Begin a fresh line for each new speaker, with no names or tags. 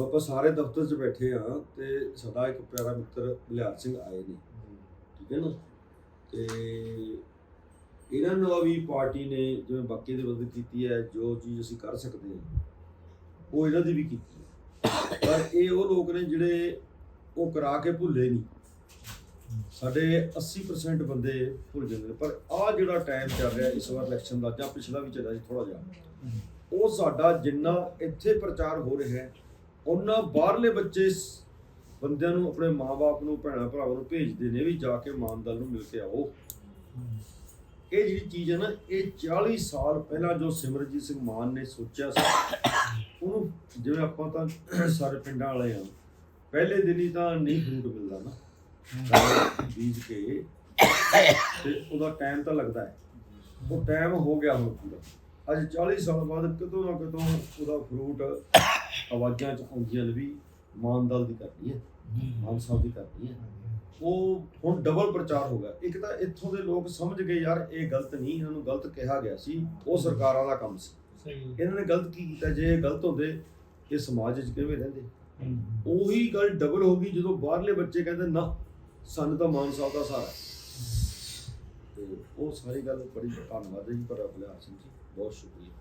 ਜਦੋਂ ਆਪਾਂ ਸਾਰੇ ਦਫ਼ਤਰ 'ਚ ਬੈਠੇ ਆ ਤੇ ਸਾਡਾ ਇੱਕ ਪਿਆਰਾ ਮਿੱਤਰ ਬਲਿਆਰ ਸਿੰਘ ਆਏ ਨੇ। ਠੀਕ ਹੈ ਨਾ? ਤੇ ਇਹਨਾਂ ਨੂੰ ਵੀ ਪਾਰਟੀ ਨੇ ਜਿਵੇਂ ਬਾਕੀ ਦੇ ਬੰਦੇ ਕੀਤੀ ਹੈ, ਜੋ ਚੀਜ਼ ਅਸੀਂ ਕਰ ਸਕਦੇ ਹਾਂ, ਉਹ ਇਹਨਾਂ ਦੀ ਵੀ ਕੀਤੀ ਪਰ ਇਹ ਉਹ ਲੋਕ ਨੇ ਜਿਹੜੇ ਉਹ ਕਰਾ ਕੇ ਭੁੱਲੇ ਨਹੀਂ। ਸਾਡੇ 80% ਬੰਦੇ ਭੁੱਲ ਜਾਂਦੇ ਨੇ। ਪਰ ਆਹ ਜਿਹੜਾ ਟਾਈਮ ਚੱਲ ਰਿਹਾ ਇਸ ਵਾਰ ਇਲੈਕਸ਼ਨ ਦਾ ਜਾਂ ਪਿਛਲਾ ਵੀ ਚੱਲਿਆ ਸੀ ਥੋੜਾ ਜਿਹਾ, ਉਹ ਸਾਡਾ ਜਿੰਨਾ ਇੱਥੇ ਪ੍ਰਚਾਰ ਹੋ ਰਿਹਾ ਹੈ ਉਹਨਾਂ ਬਾਹਰਲੇ ਬੱਚੇ ਬੰਦਿਆਂ ਨੂੰ, ਆਪਣੇ ਮਾਪੇ ਨੂੰ, ਭੈਣਾਂ ਭਰਾਵਾਂ ਨੂੰ ਭੇਜਦੇ ਨੇ ਵੀ ਜਾ ਕੇ ਮਾਨਦਲ ਨੂੰ ਮਿਲ ਕੇ ਆਓ। ਇਹ ਜਿਹੜੀ ਚੀਜ਼ ਹੈ ਨਾ, ਇਹ 40 ਸਾਲ ਪਹਿਲਾਂ ਜੋ ਸਿਮਰਜੀਤ ਸਿੰਘ ਮਾਨ ਨੇ ਸੋਚਿਆ ਸੀ, ਉਹਨੂੰ ਜਿਵੇਂ ਆਪਾਂ ਤਾਂ ਸਾਰੇ ਪਿੰਡਾਂ ਵਾਲੇ ਆ ਪਹਿਲੇ ਦਿਨ ਹੀ ਤਾਂ ਨਹੀਂ ਫਰੂਟ ਮਿਲਦਾ ਨਾ। ਬੀਜ ਕੇ ਤੇ ਉਹਦਾ ਟਾਈਮ ਤਾਂ ਲੱਗਦਾ ਹੈ। ਉਹ ਟਾਈਮ ਹੋ ਗਿਆ ਹੁਣ। ਪੂਰਾ ਅੱਜ 40 ਸਾਲ ਬਾਅਦ ਕਿਤੋਂ ਨਾ ਕਿਤੋਂ ਉਹਦਾ ਫਰੂਟ ਆਵਾਜ਼ਾਂ ਚ ਆਉਂਦੀਆਂ ਵੀ ਮਾਨਦਲ ਦੀ ਕਰਨੀ ਹੈ ਮਾਨ ਸਾਹਿਬ ਦੀ ਕਰਨੀ ਹੈ। ਉਹ ਹੁਣ ਡਬਲ ਪ੍ਰਚਾਰ ਹੋ ਗਿਆ। ਇੱਕ ਤਾਂ ਇੱਥੋਂ ਦੇ ਲੋਕ ਸਮਝ ਗਏ ਯਾਰ ਇਹ ਗਲਤ ਨਹੀਂ ਇਹਨਾਂ ਨੂੰ ਗਲਤ ਕਿਹਾ ਗਿਆ ਸੀ ਉਹ ਸਰਕਾਰਾਂ ਦਾ ਕੰਮ ਸੀ। ਇਹਨਾਂ ਨੇ ਗਲਤ ਕੀ ਕੀਤਾ? ਜੇ ਇਹ ਗਲਤ ਹੁੰਦੇ ਇਹ ਸਮਾਜ ਵਿੱਚ ਕਿਵੇਂ ਰਹਿੰਦੇ? ਉਹੀ ਗੱਲ ਡਬਲ ਹੋ ਗਈ ਜਦੋਂ ਬਾਹਰਲੇ ਬੱਚੇ ਕਹਿੰਦੇ ਨਾ ਸਾਨੂੰ ਤਾਂ ਮਾਨ ਸਾਹਿਬ ਦਾ ਸਹਾਰਾ। ਤੇ ਉਹ ਸਾਰੀ ਗੱਲ ਬੜੀ ਧੰਨਵਾਦ ਜੀ ਪਰ ਅਬਲਿਆਰ ਸਿੰਘ ਜੀ ਬਹੁਤ ਸ਼ੁਕਰੀਆ।